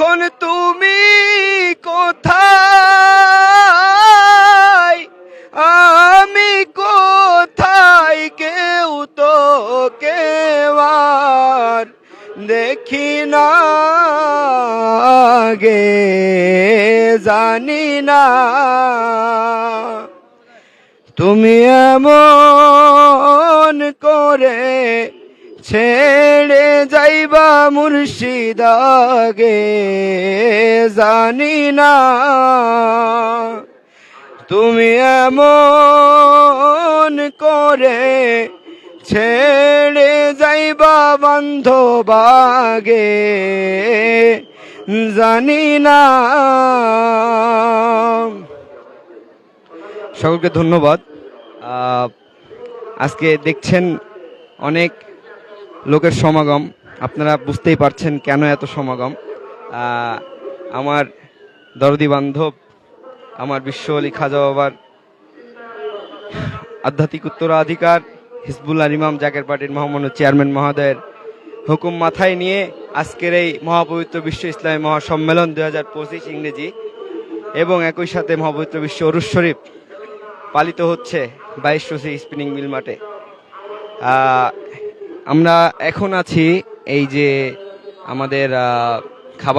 এখন তুমি কোথায়? আমি কোথায়? কেউ তো কেবার দেখি না গে জানি না। তুমি এমন করে ছেড়ে যাইবা মুর্শিদাগে জানি না। তুমি এমন করে ছেড়ে যাইবা বান্ধবাগে জানি না। সকলকে ধন্যবাদ। আজকে দেখছেন অনেক লোকের সমাগম, আপনারা বুঝতেই পারছেন কেন এত সমাগম। আমার দরদি বান্ধব, আমার বিশ্ব আলী খাজা বাবার আধ্যাত্মিক উত্তরাধিকার, হিজবুল্লাহ ইমাম জাকের পার্টির মহামান্য চেয়ারম্যান মহোদয়ের হুকুম মাথায় নিয়ে আজকের এই মহাপবিত্র বিশ্ব ইসলামী মহাসম্মেলন দুই হাজার পঁচিশ ইংরেজি এবং একই সাথে মহাপবিত্র বিশ্ব অরুষ শরীফ পালিত হচ্ছে বাইশ রসি স্পিনিং মিল মাঠে। আমরা এখন আছি এই যে আমাদের খাবার